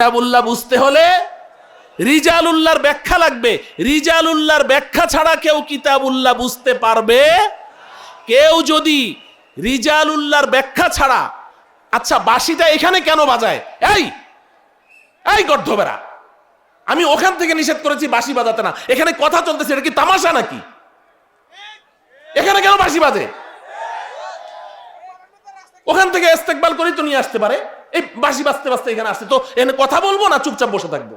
কিতাবুল্লাহ বুঝতে হলে রিজালুল্লাহর ব্যাখ্যা লাগবে। রিজালুল্লাহর ব্যাখ্যা ছাড়া কেউ কিতাবুল্লাহ বুঝতে পারবে? কেউ যদি রিজালুল্লাহর ব্যাখ্যা ছাড়া আচ্ছা বাঁশিটা এখানে কেন বাজায়? এই এই গর্ধবেরা, আমি ওখান থেকে নিষেধ করেছি বাসি বাজাতে না। এখানে কথা চলতেছে, এটা কি তামাশা নাকি? এখানে কেন বাঁশি বাজে? ওখান থেকে ইস্তেকবাল করেই তো নিয়ে আসতে পারে। এই বাঁশি বাজতে বাজতে এখানে আসছে। তো এখানে কথা বলব না, চুপচাপ বসে থাকব?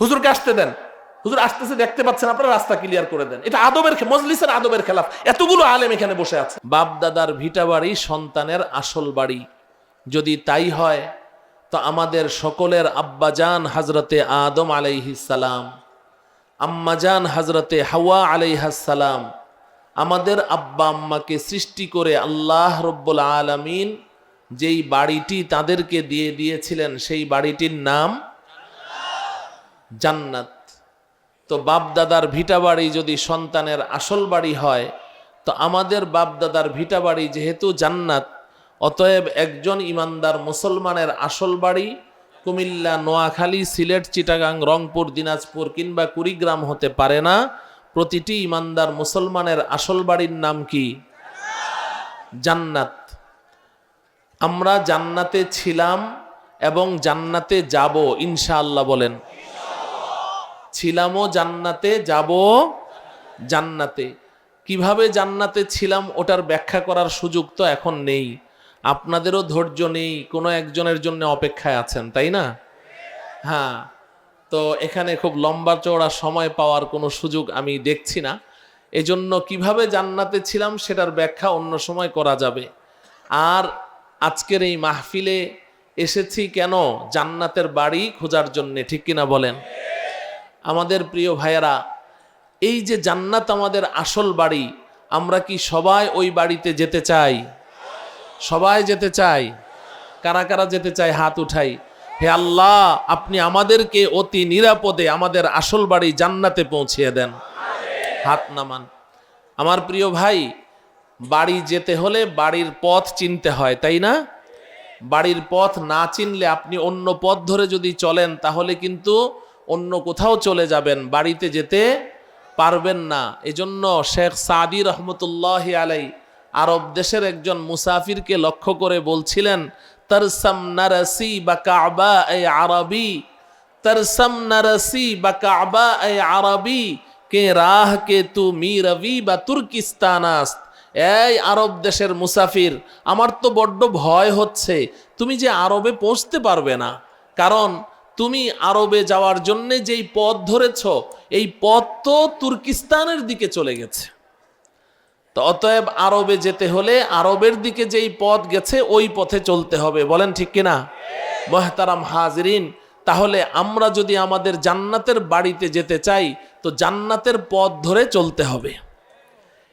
হুজুরকে আসতে দেন। হুজুর আসতেছে, দেখতে পাচ্ছেন আপনারা, রাস্তা ক্লিয়ার করে দেন। এটা আদবের মজলিসের আদবের খেলাফ। এতগুলো আলেম এখানে বসে আছে। বাপ দাদার ভিটা বাড়ি সন্তানের আসল বাড়ি। যদি তাই হয়, তো আমাদের সকলের আব্বাজান হাজরতে আদম আলাইহিসালাম আম্মাজান হাজরতে হাওয়া আলাইহাসালাম আমাদের আব্বা আম্মাকে সৃষ্টি করে আল্লাহ রব্বুল আলামিন যেই বাড়িটি তাদেরকে দিয়ে দিয়েছিলেন, সেই বাড়িটির নাম জান্নাত। তো বাপদাদার ভিটা বাড়ি যদি সন্তানের আসল বাড়ি হয়, তো আমাদের বাপদাদার ভিটা বাড়ি যেহেতু জান্নাত, অতএব একজন ইমানদার মুসলমানের আসল বাড়ি কুমিল্লা, নোয়াখালী, সিলেট, চিটাগাং, রংপুর, দিনাজপুর কিংবা কুড়িগ্রাম হতে পারে না। প্রতিটি ইমানদার মুসলমানের আসল বাড়ির নাম কি? জান্নাত। আমরা জান্নাতে ছিলাম এবং জান্নাতে যাব, ইনশাআল্লাহ বলেন। ছিলামও জান্নাতে, যাব জান্নাতে। কীভাবে জান্নাতে ছিলাম ওটার ব্যাখ্যা করার সুযোগ তো এখন নেই। আপনাদেরও ধৈর্য নেই, কোনো একজনের জন্য অপেক্ষায় আছেন, তাই না? হ্যাঁ। তো এখানে খুব লম্বা চওড়া সময় পাওয়ার কোনো সুযোগ আমি দেখছি না। এজন্য কীভাবে জান্নাতে ছিলাম সেটার ব্যাখ্যা অন্য সময় করা যাবে। আর আজকের এই মাহফিলে এসেছি কেন জান্নাতের বাড়ি খোঁজার জন্যে, ঠিক কিনা বলেন? আমাদের প্রিয় ভাইয়েরা, এই যে জান্নাত আমাদের আসল বাড়ি, আমরা কি সবাই ওই বাড়িতে যেতে চাই? সবাই যেতে চাই? কারা কারা যেতে চাই হাত উঠাই। হে আল্লাহ, আপনি আমাদেরকে অতি নিরাপদে আমাদের আসল বাড়ি জান্নাতে পৌঁছিয়ে দেন। হাত নামান। আমার প্রিয় ভাই, বাড়ি যেতে হলে বাড়ির পথ চিনতে হয়, তাই না? বাড়ির পথ না চিনলে আপনি অন্য পথ ধরে যদি চলেন, তাহলে কিন্তু অন্য কোথাও চলে যাবেন, বাড়িতে যেতে পারবেন না। এজন্য শেখ সাদি রহমতুল্লাহ আলাই আরব দেশের একজন মুসাফিরকে লক্ষ্য করে বলছিলেন তরসম নারসি বা কাবা এ আরবি, তরসম নারসি বা কাবা এ আরবি, কে রাহ কে তু মিরবি বা তুর্কিস্তানাস্ত এই আরব দেশের মুসাফির, আমার তো বড্ড ভয় হচ্ছে, তুমি যে আরবে পৌঁছতে পারবে না। কারণ তুমি আরবে যাওয়ার জন্যে যেই পথ ধরেছ, এই পথ তো তুর্কিস্তানের দিকে চলে গেছে। তো অতএব আরবে যেতে হলে আরবের দিকে যেই পথ গেছে, ওই পথে চলতে হবে। বলেন ঠিক কিনা? মহতারাম হাজরিন, তাহলে আমরা যদি আমাদের জান্নাতের বাড়িতে যেতে চাই, তো জান্নাতের পথ ধরে চলতে হবে।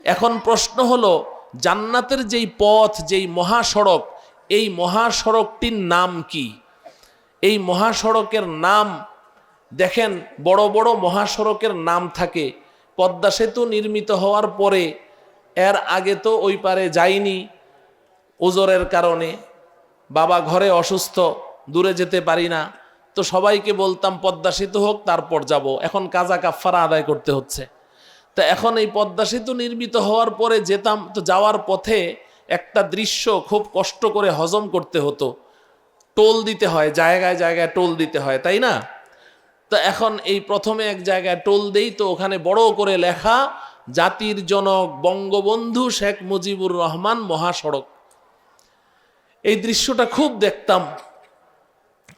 এখন প্রশ্ন হলো, জান্নাতের যেই পথ, যেই মহাসড়ক, এই মহাসড়কটির নাম কি? এই মহাসড়কের নাম, দেখেন, বড় বড় মহাসড়কের নাম থাকে। পদ্মা সেতু নির্মিত হওয়ার পরে এর আগে তো ওই পারে যাইনি ওজরের কারণে। বাবা ঘরে অসুস্থ, দূরে যেতে পারি না। তো সবাইকে বলতাম, পদ্মা সেতু হোক, তারপর যাব। এখন কাজা কাফারা আদায় করতে হচ্ছে। তা এখন এই পদ্মা সেতু নির্মিত হওয়ার পরে যেতাম, তো যাওয়ার পথে একটা দৃশ্য খুব কষ্ট করে হজম করতে হতো। টোল দিতে হয়, জায়গায় জায়গায় টোল দিতে হয়, তাই না? তো এখন এই প্রথমে এক জায়গায় টোল দেই, তো ওখানে বড় করে লেখা জাতির জনক বঙ্গবন্ধু শেখ মুজিবুর রহমান মহাসড়ক। এই দৃশ্যটা খুব দেখতাম।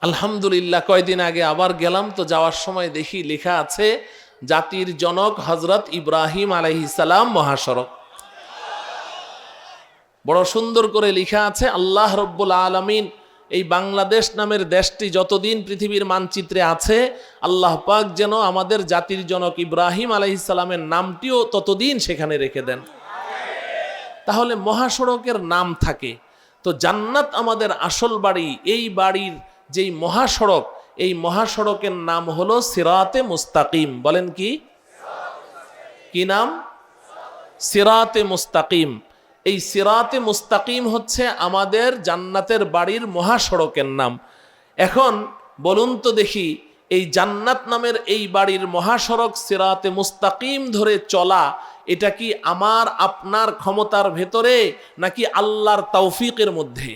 আলহামদুলিল্লাহ, কয়দিন আগে আবার গেলাম, তো যাওয়ার সময় দেখি লেখা আছে, জাতির জনক হজরত ইব্রাহিম আলাইহিসালাম মহাসড়ক। বড় সুন্দর করে লেখা আছে, আল্লাহ রব্বুল আলমিন এই বাংলাদেশ নামের দেশটি যতদিন পৃথিবীর মানচিত্রে আছে, আল্লাহ পাক যেন আমাদের জাতির জনক ইব্রাহিম আলাইসালামের নামটিও ততদিন সেখানে রেখে দেন। তাহলে মহাসড়কের নাম থাকে। তো জান্নাত আমাদের আসল বাড়ি, এই বাড়ির যেই মহাসড়ক, এই মহাসড়কের নাম হলো সিরাতে মুস্তাকিম। বলেন কি? কি নাম? সিরাতে মুস্তাকিম। এই সিরাতে মুস্তাকিম হচ্ছে আমাদের জান্নাতের বাড়ির মহাসড়কের নাম। এখন বলুন তো দেখি, এই জান্নাত নামের এই বাড়ির মহাসড়ক সিরাতে মুস্তাকিম ধরে চলা, এটা কি আমার, আপনার ক্ষমতার ভেতরে, নাকি আল্লাহর তৌফিকের মধ্যে?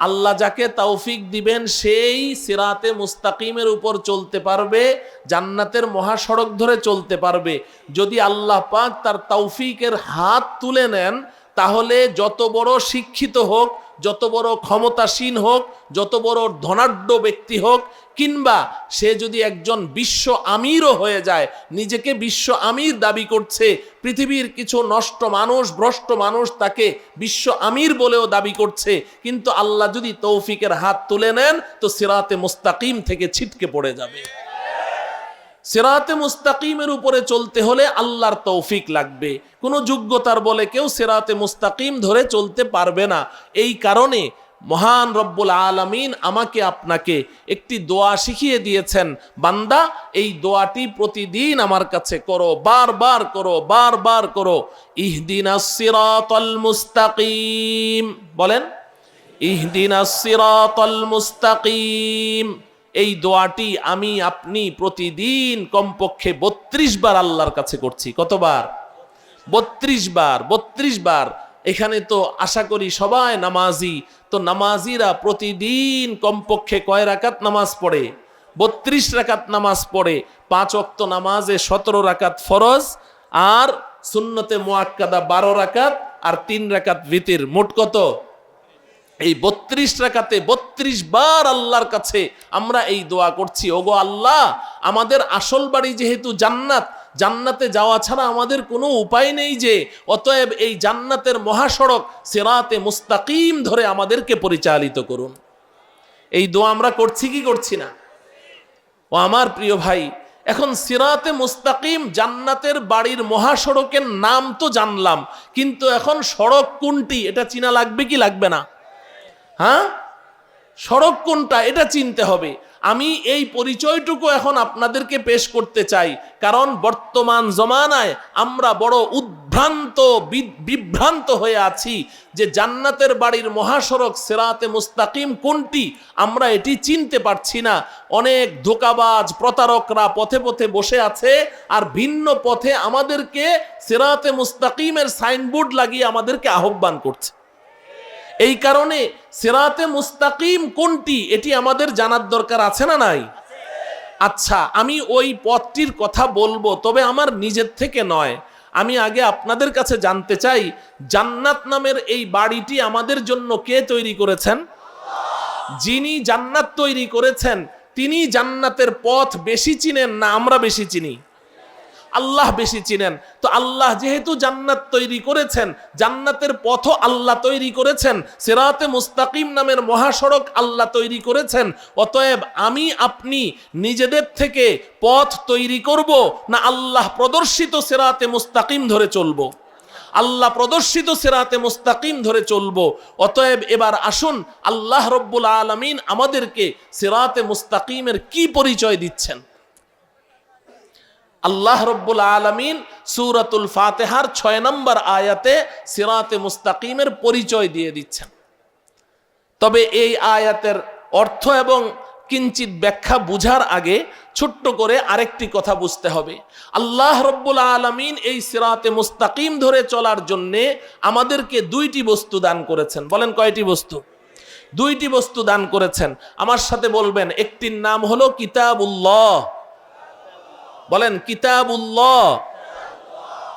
আল্লাহ যাকে তৌফিক দিবেন, সেই সিরাতে মুস্তাকিমের উপর চলতে পারবে, জান্নাতের মহাসড়ক ধরে চলতে পারবে। যদি আল্লাহ পাক তার তৌফিকের হাত তুলে নেন, তাহলে যত বড় শিক্ষিত হোক, যত বড় ক্ষমতাসীন হোক, যত বড় ধনাঢ্য ব্যক্তি হোক কিংবা সে যদি একজন বিশ্ব আমিরও হয়ে যায়, নিজেকে বিশ্ব আমির দাবি করছে, পৃথিবীর কিছু নষ্ট মানুষ, ভ্রষ্ট মানুষ তাকে বিশ্ব আমির বলেও দাবি করছে, কিন্তু আল্লাহ যদি তৌফিকের হাত তুলে নেন, তো সিরাতে মুস্তাকিম থেকে ছিটকে পড়ে যাবে। সেরাতে মুস্তাকিমের উপরে চলতে হলে আল্লাহর তৌফিক লাগবে। কোনো যোগ্যতার বলে কেউ সেরাতে মুস্তাকিম ধরে চলতে পারবে না। এই কারণে মহান রব্বুল আলামিন আমাকে আপনাকে একটি দোয়া শিখিয়ে দিয়েছেন, বান্দা, এই দোয়াটি প্রতিদিন আমার কাছে করো, বারবার করো বারবার করো। ইহদিনা মুস্তাকিম। বলেন ইহদিনা মুস্তাকিম। এই দোয়াটি আমি আপনি প্রতিদিন কমপক্ষে বত্রিশ বার আল্লাহর কাছে করছি। কতবার? বত্রিশ বার বত্রিশ বার এখানে তো আশা করি সবাই নামাজি। তো নামাজিরা প্রতিদিন কমপক্ষে কয় রাকাত নামাজ পড়ে? বত্রিশ রাকাত নামাজ পড়ে। পাঁচ অক্ত নামাজে সতেরো রাকাত ফরজ আর সুন্নতে মোয়াক্কাদা বারো রাকাত আর তিন রাকাত ভিতির। মোট কত? এই বত্রিশ রাকাতে বত্রিশ বার আল্লাহর কাছে আমরা এই দোয়া করছি। ওগো আল্লাহ, আমাদের আসল বাড়ি যেহেতু জান্নাত জান্নাতে যাওয়া ছাড়া আমাদের কোনো উপায় নেই যে, অতএব এই জান্নাতের মহাসড়ক সেরাতে মুস্তাকিম ধরে আমাদেরকে পরিচালিত করুন। এই দোয়া আমরা করছি কি করছি না? ও আমার প্রিয় ভাই, এখন সিরাতে মুস্তাকিম জান্নাতের বাড়ির মহাসড়কের নাম তো জানলাম, কিন্তু এখন সড়ক কোনটি? এটা চিনা লাগবে কি লাগবে না? হ্যাঁ? সড়ক কোনটা? এটা চিনতে হবে। আমি এই পরিচয়টুকু এখন আপনাদেরকে পেশ করতে চাই। কারণ বর্তমান জমানায় আমরা বড় উদ্ভ্রান্ত বিভ্রান্ত হয়ে আছি যে জান্নাতের বাড়ির মহাসড়ক সেরাতে মুস্তাকিম কোনটি, আমরা এটি চিনতে পারছি না। অনেক ধোকাবাজ প্রতারকরা পথে পথে বসে আছে আর ভিন্ন পথে আমাদেরকে সেরাতে মুস্তাকিমের সাইনবোর্ড লাগিয়ে আমাদেরকে আহ্বান করছে। এই কারণে সেরাতে মুস্তাকিম কোনটি? এটি আমাদের জানার দরকার আছে না নাই? আচ্ছা আমি ওই পথটির কথা বলব, তবে আমার নিজের থেকে নয়। আমি আগে আপনাদের কাছে জানতে চাই, জান্নাত নামের এই বাড়িটি আমাদের জন্য কে তৈরি করেছেন? যিনি জান্নাত তৈরি করেছেন, তিনি জান্নাতের পথ বেশি চিনেন না আমরা বেশি চিনি? আল্লাহ বেশি চিনেন। তো আল্লাহ যেহেতু জান্নাত তৈরি করেছেন, জান্নাতের পথ আল্লাহ তৈরি করেছেন, সেরাতে মুস্তাকিম নামের মহাসড়ক আল্লাহ তৈরি করেছেন, অতএব আমি, আপনি নিজেদের থেকে পথ তৈরি করব না আল্লাহ প্রদর্শিত সেরাতে মুস্তাকিম ধরে চলবো? আল্লাহ প্রদর্শিত সেরাতে মুস্তাকিম ধরে চলব। অতএব এবার আসুন, আল্লাহ রব্বুল আলমিন আমাদেরকে সেরাতে মুস্তাকিমের কি পরিচয় দিচ্ছেন? আল্লাহ রব্বুল আলমিন সুরাতুল ফাতেহার ছয় নম্বর আয়াতে সিরাতে মুস্তাকিমের পরিচয় দিয়ে দিচ্ছেন। তবে এই আয়াতের অর্থ এবং কিঞ্চিত ব্যাখ্যা বুঝার আগে ছোট্ট করে আরেকটি কথা বুঝতে হবে। আল্লাহ রব্বুল আলমিন এই সিরাতে মুস্তাকিম ধরে চলার জন্যে আমাদেরকে দুইটি বস্তু দান করেছেন। বলেন কয়টি বস্তু? দুইটি বস্তু দান করেছেন। আমার সাথে বলবেন, একটির নাম হলো কিতাবুল্লাহ বলেন, কিতাবুল্লাহ।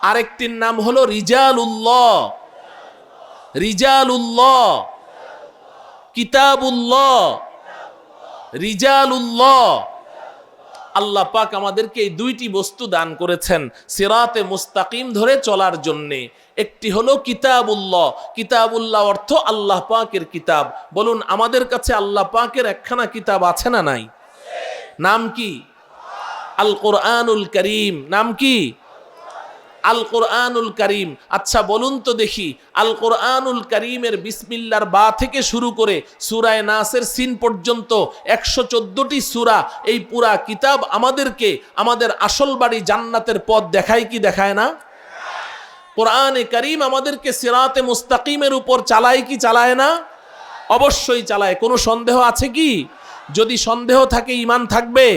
আরেকটির নাম হলো রিজালুল্লাহ। রিজালুল্লাহ। কিতাবুল্লাহ। রিজালুল্লাহ। আল্লাহ পাক আমাদেরকে এই দুইটি বস্তু দান করেছেন সিরাতে মুস্তাকিম ধরে চলার জন্যে। একটি হলো কিতাবুল্লাহ। কিতাবুল্লাহ অর্থ আল্লাহ পাকের কিতাব। বলুন, আমাদের কাছে আল্লাহ পাকের একখানা কিতাব আছে না নাই? নাম কি? আল কোরআনুল করিম। নাম কি? আল কোরআনুল করিম। আচ্ছা বলুন তো দেখি আল কোরআনুল করিমের বিসমিল্লার বা থেকে শুরু করে সুরায় নাসের সিন পর্যন্ত একশো চোদ্দটি সুরা এই পুরা কিতাব আমাদেরকে, আমাদের আসল বাড়ি জান্নাতের পথ দেখায় কি দেখায় না? কোরআনে করিম আমাদেরকে সিরাতে মুস্তাকিমের উপর চালায় কি চালায় না? অবশ্যই চালায়। কোনো সন্দেহ আছে কি? যদি সন্দেহ থাকে ইমান থাকবে?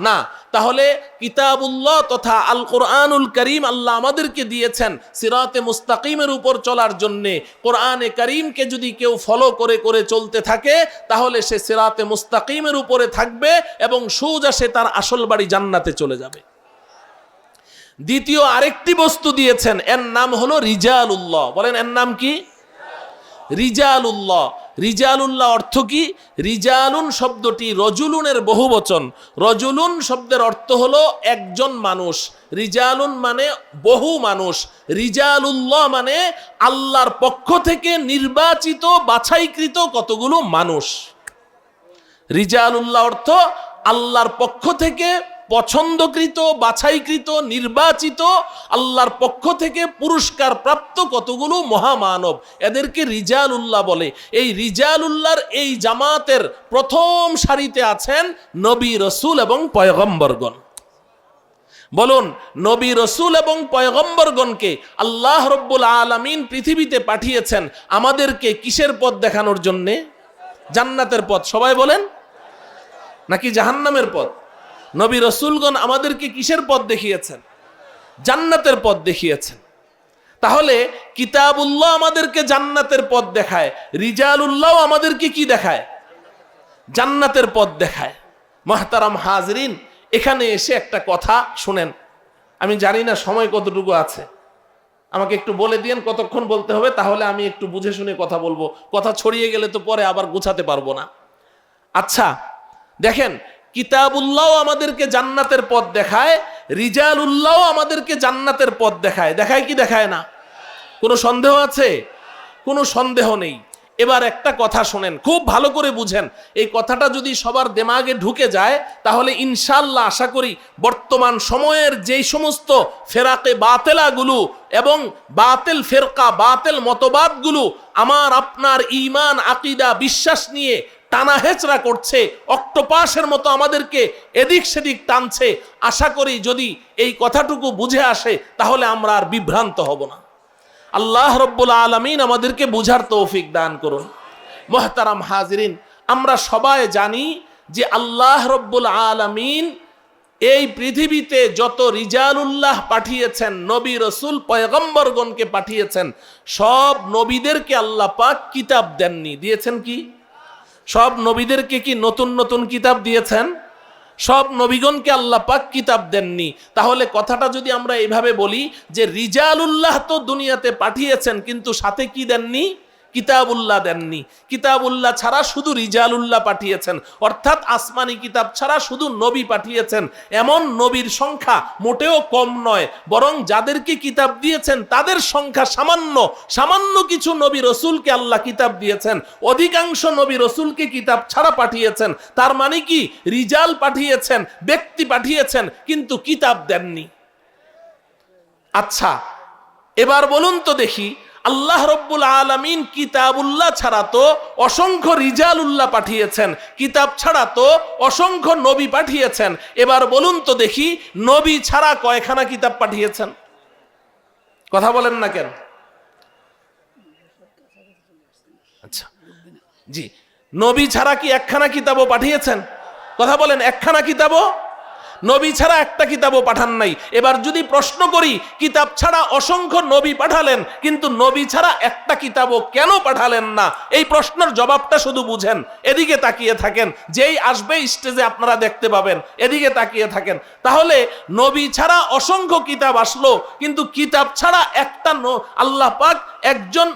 না, তাহলে কিতাবুল্লাহ তথা আল কোরআনুল করিম আল্লাহ আমাদেরকে দিয়েছেন সিরাতে মুস্তাকিমের উপর চলার জন্যে। কোরআনে করিমকে যদি কেউ ফলো করে করে চলতে থাকে, তাহলে সে সিরাতে মুস্তাকিমের উপরে থাকবে এবং সোজা সে তার আসল বাড়ি জান্নাতে চলে যাবে। দ্বিতীয় আরেকটি বস্তু দিয়েছেন, এর নাম হলো রিজালুল্লাহ। বলেন এর নাম কি? রিজালুল্লাহ। রিজালুল্লাহ অর্থ কি? রিজালুন শব্দটি রজুলুনের বহু বচন রজুলুন শব্দের অর্থ হলো একজন মানুষ। রিজালুন মানে বহু মানুষ। রিজালুল্লাহ মানে আল্লাহর পক্ষ থেকে নির্বাচিত, বাছাইকৃত কতগুলো মানুষ। রিজালুল্লাহ অর্থ আল্লাহর পক্ষ থেকে পছন্দকৃত, বাছাইকৃত, নির্বাচিত, আল্লাহর পক্ষ থেকে পুরস্কার প্রাপ্ত কতগুলো মহামানব? এদেরকে রিজালুল্লাহ বলে। এই রিজালুল্লাহর এই জামাতের প্রথম সারিতে আছেন নবী রসুল এবং পয়গম্বরগণ। বলুন, নবী রসুল এবং পয়গম্বরগণকে আল্লাহ রব্বুল আলমিন পৃথিবীতে পাঠিয়েছেন আমাদেরকে কিসের পথ দেখানোর জন্যে? জান্নাতের পথ, সবাই বলেন? নাকি জাহান্নামের পথ? নবী রসুলগণ আমাদেরকে কিসের পথ দেখিয়েছেন? জান্নাতের পথ দেখিয়েছেন। তাহলে কিতাবুল্লাহ আমাদেরকে জান্নাতের পথ দেখায়, রিজালুল্লাহ আমাদেরকে কি দেখায়? জান্নাতের পথ দেখায়। মাহতারাম হাজরিন, এখানে এসে একটা কথা শুনেন। আমি জানি না সময় কতটুকু আছে। আমাকে একটু বলে দিয়েন, কতক্ষণ বলতে হবে, তাহলে আমি একটু বুঝে শুনে কথা বলব। কথা ছড়িয়ে গেলে তো পরে আবার গোছাতে পারব না। আচ্ছা দেখেন কিতাবুল্লাহ আমাদেরকে জান্নাতের পথ দেখায়, রিজালুল্লাহ আমাদেরকে জান্নাতের পথ দেখায়। দেখায় কি, দেখায় না? কোনো সন্দেহ আছে? কোনো সন্দেহ নেই। এবার একটা কথা শোনেন, খুব ভালো করে বুঝেন। এই কথাটা যদি সবার দেমাগে ঢুকে যায়, তাহলে ইনশাল্লাহ আশা করি বর্তমান সময়ের যেই সমস্ত ফেরাকে বাতেলাগুলো এবং বাতেল ফেরকা, বাতেল মতবাদগুলো, আমার আপনার ইমান আকিদা, বিশ্বাস নিয়ে টানা হেচড়া করছে, অক্টোপাসের মতো আমাদেরকে এদিক সেদিক টানছে। আশা করি যদি এই কথাটুকু বুঝে আসে, তাহলে আমরা আর বিভ্রান্ত হব না। আল্লাহ রব্বুল আলমিন আমাদেরকে বুঝার তৌফিক দান করুন। মোহতারাম হাজরিন, আমরা সবাই জানি যে আল্লাহ রব্বুল আলমিন এই পৃথিবীতে যত রিজালুল্লাহ পাঠিয়েছেন, নবী রসুল পয়গম্বরগণকে পাঠিয়েছেন, সব নবীদেরকে আল্লাহ পাক কিতাব দেননি। দিয়েছেন কি? সব নবীদেরকে কি নতুন নতুন কিতাব দিয়েছেন? সব নবীগণকে আল্লাহ পাক কিতাব দেননি। তাহলে কথাটা যদি আমরা এইভাবে বলি যে, রিজালুল্লাহ তো দুনিয়াতে পাঠিয়েছেন, কিন্তু সাথে কি দেননি? কিতাবুল্লাহ দেননি। কিতাবুল্লাহ ছাড়া শুধু রিজালুল্লাহ পাঠিয়েছেন। অর্থাৎ আসমানি কিতাব ছাড়া শুধু নবী পাঠিয়েছেন। এমন নবীর সংখ্যা মোটেও কম নয়, বরং যাদেরকে কিতাব দিয়েছেন তাদের সংখ্যা সামান্য। সামান্য কিছু নবী রসুলকে আল্লাহ কিতাব দিয়েছেন। অধিকাংশ নবী রসুলকে কিতাব ছাড়া পাঠিয়েছেন। তার মানে কি? রিজাল পাঠিয়েছেন, ব্যক্তি পাঠিয়েছেন, কিন্তু কিতাব দেননি। আচ্ছা এবার বলুন তো দেখি আল্লাহ রব্বুল আলমিন কিতাবুল্লাহ ছাড়া তো অসংখ্য রিজালুল্লাহ পাঠিয়েছেন, কিতাব ছাড়া তো অসংখ্য নবী পাঠিয়েছেন। এবার বলুন তো দেখি, নবী ছাড়া কয়খানা কিতাব পাঠিয়েছেন? কথা বলেন না কেন? আচ্ছা জি। নবী ছাড়া কি একখানা কিতাবও পাঠিয়েছেন? কথা বলেন, একখানা কিতাবও নবী ছাড়া একটা কিতাবও পাঠান নাই। এবার যদি প্রশ্ন করি, কিতাব ছাড়া অসংখ্য নবী পাঠালেন, কিন্তু নবী ছাড়া একটা কিতাবও কেন পাঠালেন না? এই প্রশ্নের জবাবটা শুধু বুঝেন, এদিকে তাকিয়ে থাকেন, যেই আসবে স্টেজে আপনারা দেখতে পাবেন, এদিকে তাকিয়ে থাকেন। তাহলে নবী ছাড়া অসংখ্য কিতাব আসলো, কিন্তু কিতাব ছাড়া একটা আল্লাহ পাক একজন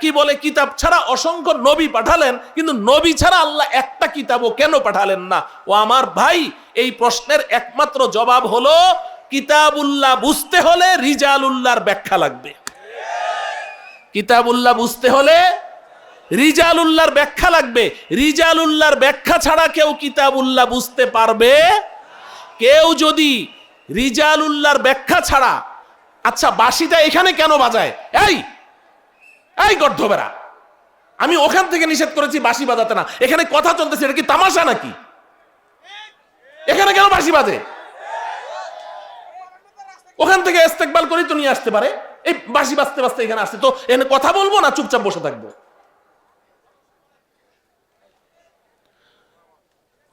কি বলে, কিতাব ছাড়া অসংখ্য নবী পাঠালেন, কিন্তু নবী ছাড়া আল্লাহ একটা কিতাবও কেন পাঠালেন না? ও আমার ভাই, এই প্রশ্নের একমাত্র জবাব হলো, কিতাবুল্লাহ বুঝতে হলে রিজালুল্লাহর ব্যাখ্যা লাগবে। কিতাবুল্লাহ বুঝতে হলে রিজালুল্লাহর ব্যাখ্যা লাগবে। রিজালুল্লাহর ব্যাখ্যা ছাড়া কেউ কিতাবুল্লাহ বুঝতে পারবে? কেউ যদি রিজালুল্লাহর ব্যাখ্যা ছাড়া আচ্ছা বাসিটা এখানে কেন বাজায়? এই এই গর্ধবেরা, আমি ওখান থেকে নিষেধ করেছি বাসি বাজাতে না। এখানে কথা চলতেছে, এটা কি তামাশা নাকি? এখানে কেন বাসি বাজে? ওখান থেকে ইস্তেকবাল করেই তো নিয়ে আসতে পারে। এই বাসি বাঁচতে বাঁচতে এখানে আসছে। তো এখানে কথা বলব না, চুপচাপ বসে থাকব?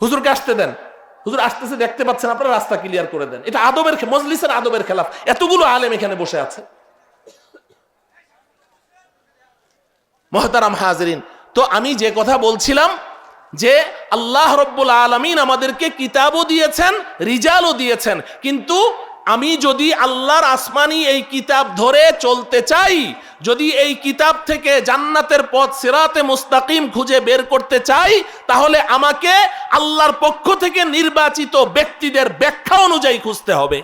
হুজুরকে আসতে দেন। হুজুর আসতেছে, দেখতে পাচ্ছেন, আপনারা রাস্তা ক্লিয়ার করে দেন। এটা আদবের মজলিসের আদবের খেলাফ। এতগুলো আলেম এখানে বসে আছে। মহতারাম হাজরিন। তো আমি যে কথা বলছিলাম যে আল্লাহ রব্বুল আলমিন আমাদেরকে কিতাবও দিয়েছেন, রিজালও দিয়েছেন। কিন্তু আমি যদি আল্লাহর আসমানি এই কিতাব ধরে চলতে চাই, যদি এই কিতাব থেকে জান্নাতের পথ সেরাতে মুস্তাকিম খুঁজে বের করতে চাই, তাহলে আমাকে আল্লাহর পক্ষ থেকে নির্বাচিত ব্যক্তিদের ব্যাখ্যা অনুযায়ী খুঁজতে হবে।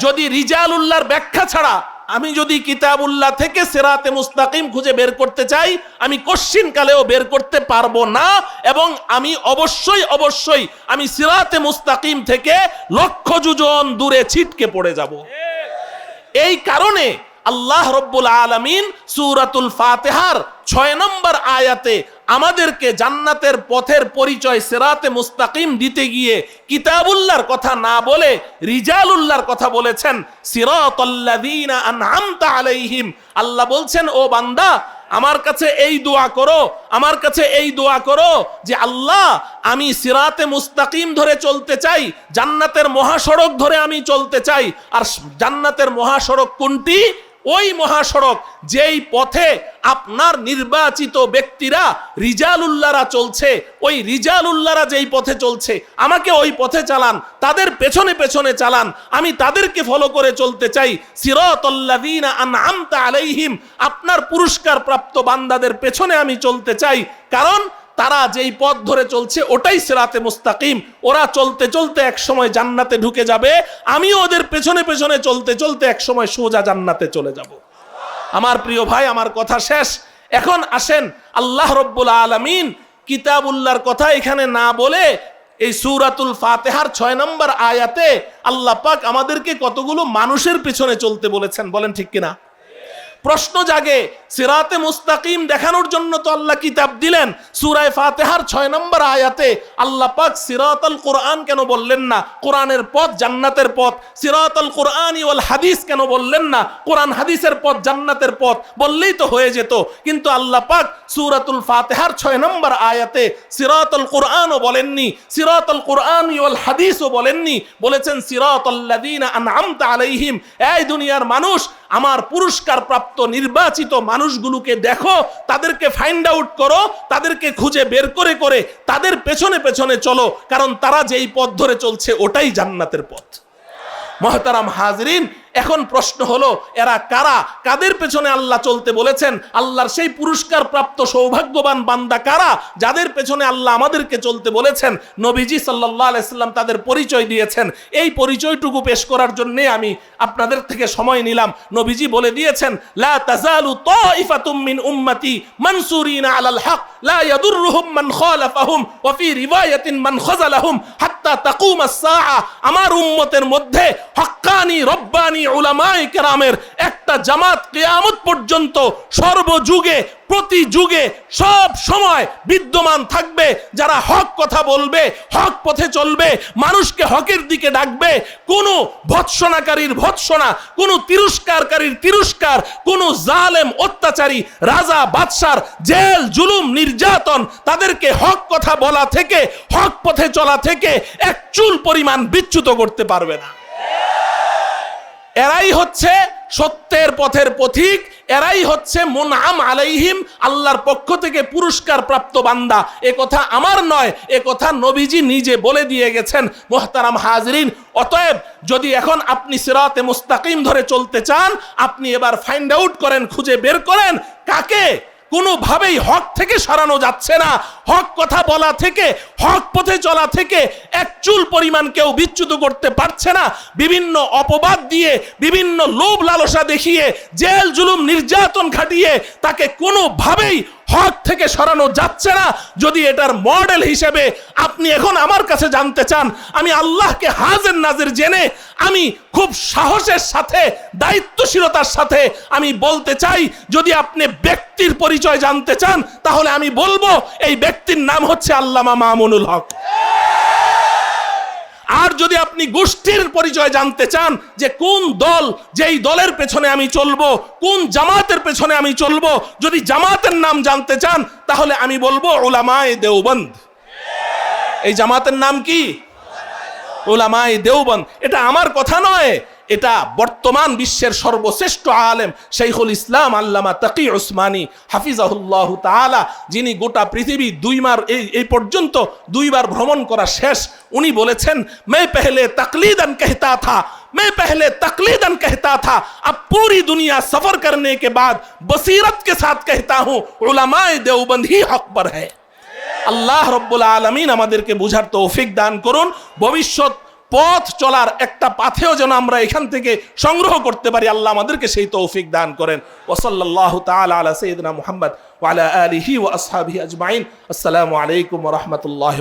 যদি রিজাল উল্লাহর ব্যাখ্যা ছাড়া আমি যদি কিতাবুল্লাহ থেকে সেরাতে মুস্তাকিম খুঁজে বের করতে চাই, আমি কশ্চিন কালেও বের করতে পারব না, এবং আমি অবশ্যই অবশ্যই আমি সিরাতে মুস্তাকিম থেকে লক্ষ যুজন দূরে ছিটকে পড়ে যাব। এই কারণে আল্লাহ রব্বুল আলমিন সুরাতুল ফাতেহার ছয় নম্বর আয়াতে আমাদেরকে জান্নাতের পথের পরিচয় সেরাতে মুস্তাকিম দিতে গিয়ে কিতাবুল্লাহর কথা না বলে, রিজালুল্লাহর কথা বলেছেন, সিরাতাল্লাযীনা আলাইহিম। আল্লাহ বলছেন, ও বান্দা, আমার কাছে এই দোয়া করো, আমার কাছে এই দোয়া করো যে আল্লাহ, আমি সিরাতে মুস্তাকিম ধরে চলতে চাই, জান্নাতের মহাসড়ক ধরে আমি চলতে চাই। আর জান্নাতের মহাসড়ক কোনটি? ওই মহাসড়ক যেই পথে আপনার নির্বাচিত ব্যক্তিরা রিজালুল্লাহরা চলছে, ওই রিজালুল্লাহরা যেই পথে চলছে, আমাকে ওই পথে চালান, তাদের পেছনে পেছনে চালান, আমি তাদেরকে ফলো করে চলতে চাই। সিরাতাল্লাযীনা আনআমতা আলাইহিম, আপনার পুরস্কার প্রাপ্ত বান্দাদের পেছনে আমি চলতে চাই। কারণ তারা যেই পথ ধরে চলছে, ওটাই সেরাতে মুস্তাকিম। ওরা চলতে চলতে এক সময় জান্নাতে ঢুকে যাবে, আমিও ওদের পেছনে পেছনে চলতে চলতে এক সময় সোজা জান্নাতে চলে যাব। আমার প্রিয় ভাই, আমার কথা শেষ। এখন আসেন আল্লাহ রব্বুল আলমিন কিতাবুল্লাহর কথা এখানে না বলে এই সুরাতুল ফাতেহার ছয় নম্বর আয়াতে আল্লাহ পাক আমাদেরকে কতগুলো মানুষের পিছনে চলতে বলেছেন, বলেন ঠিক কিনা? প্রশ্ন জাগে, সিরাতে মুস্তাকিম দেখানোর জন্য তো আল্লাহ কিতাব দিলেন। সুরায় ফাতেহার ছয় নম্বর আয়াতে আল্লাহ পাক সিরাতাল কোরআন কেন বললেন না? কোরআনের পথ জান্নাতের পথ, সিরাতাল কোরআন ওয়াল হাদিস কেন বললেন না? কোরআন হাদিসের পথ জান্নাতের পথ, বললেই তো হয়ে যেত। কিন্তু আল্লাহ পাক সুরাতুল ফাতেহার ছয় নম্বর আয়াতে সিরাতুল কোরআনও বলেননি, সিরাতুল কোরআন ওয়াল হাদিসও বলেননি, বলেছেন সিরাতাল্লাযীনা আনআমতা আলাইহিম, এই দুনিয়ার মানুষ আমার পুরস্কার প্রাপ্ত নির্বাচিত মানুষগুলোকে দেখো, তাদেরকে ফাইন্ড আউট করো, তাদেরকে খুঁজে বের করে করে তাদের পেছনে পেছনে চলো, কারণ তারা যেই পথ ধরে চলছে ওটাই জান্নাতের পথ। মহতারাম হাজরিন এখন প্রশ্ন হলো, এরা কারা? কাদের পেছনে আল্লাহ চলতে বলেছেন? আল্লাহর সেই পুরস্কার প্রাপ্ত সৌভাগ্যবান বান্দা কারা? যাদের পেছনে আল্লাহ আমাদেরকে চলতে বলেছেন, নবীজি সাল্লাহ আলাইসাল্লাম তাদের পরিচয় দিয়েছেন। এই পরিচয়টুকু পেশ করার জন্যে আমি আপনাদের থেকে সময় নিলাম। নবীজি বলে দিয়েছেন, লা তাজালু তাইফাতুম মিন উম্মতি আলাল হক, লা ইয়াদুররুহুম মান খালাফাহুম, ওয়া ফি রিওয়ায়াতিন মান খাযালাহুম হাত্তা তাকুমাস সাআ। আমার উম্মতের মধ্যে হক্কানি, রব্বানি কেরামের একটা জামাত কিয়ামত পর্যন্ত সর্বযুগে প্রতি যুগে সব সময় বিদ্যমান থাকবে। যারা হক কথা বলবে, হক পথে চলবে, মানুষকে হকের দিকে ডাকবে, কোনো ভৎসনাকারীর ভৎসনা, কোনো তিরস্কারকারীর তিরস্কার, কোনো জালেম, অত্যাচারী, রাজা, বাদশার জেল, জুলুম, নির্যাতন, তাদেরকে হক কথা বলা থেকে, হক পথে চলা থেকে এক চুল পরিমাণ বিচ্যুত করতে পারবে না। এরাই হচ্ছে সত্যের পথের পথিক, এরাই হচ্ছে মোনাম আলাইহিম, আল্লাহর পক্ষ থেকে পুরস্কার প্রাপ্ত বান্দা। এ কথা আমার নয়, এ কথা নবীজি নিজে বলে দিয়ে গেছেন, মোহতারাম হাজরিন। অতএব যদি এখন আপনি সিরাতে মুস্তাকিম ধরে চলতে চান, আপনি এবার ফাইন্ড আউট করেন, খুঁজে বের করেন, কাকে? কোনোভাবেই হক থেকে সরানো যাচ্ছে না। হক কথা বলা থেকে, হক পথে চলা থেকে এক চুল পরিমাণ কেউ বিচ্যুত করতে পারছে না। বিভিন্ন অপবাদ দিয়ে, বিভিন্ন লোভ লালসা দেখিয়ে, জেল জুলুম নির্যাতন খাটিয়ে তাকে কোনোভাবেই হক থেকে সরানো যাচ্ছে না। যদি এটার মডেল হিসেবে আপনি এখন আমার কাছে জানতে চান, আমি আল্লাহকে হাজের নাজের জেনে আমি খুব সাহসের সাথে, দায়িত্বশীলতার সাথে আমি বলতে চাই, যদি আপনি ব্যক্তির পরিচয় জানতে চান, তাহলে আমি বলব, এই ব্যক্তির নাম হচ্ছে আল্লামা মামুনুল হক। আর যদি আপনি গোষ্ঠীর পরিচয় জানতে চান যে কোন দল, যেই দলের পেছনে আমি চলবো, কোন জামাতের পেছনে আমি চলবো, যদি জামাতের নাম জানতে চান, তাহলে আমি বলব ওলামায় দেওবন্দ। এই জামাতের নাম কি? ওলামায় দেওবন্দ। এটা আমার কথা নয়। এটা বর্তমান বিশ্বের সর্বশ্রেষ্ঠ আলেম শাইখুল ইসলাম আল্লামা তাকি ওসমানী হাফিজাহুল্লাহ তাআলা যিনি গোটা পৃথিবী দুইবার এই এই পর্যন্ত দুইবার ভ্রমণ করা শেষ উনি বলেছেন मैं पहले तकलीदन कहता था मैं पहले तकलीदन कहता था अब पूरी दुनिया सफर करने के बाद बसीरत के साथ कहता हूँ उलमाए देवबंद ही हक पर है আল্লাহ রব্বুল আলমিন আমাদেরকে বুঝার তৌফিক দান করুন ভবিষ্যৎ পথ চলার একটা পাথেও যেন আমরা এখান থেকে সংগ্রহ করতে পারি, আল্লাহ আমাদেরকে সেই তৌফিক দান করেন। ওসল্লাহ তালা আলা মোহাম্মদ ওয়ালা আলিহি ও আসহাবি আজমাইন। আসসালামু আলাইকুম রহমতুল্লাহ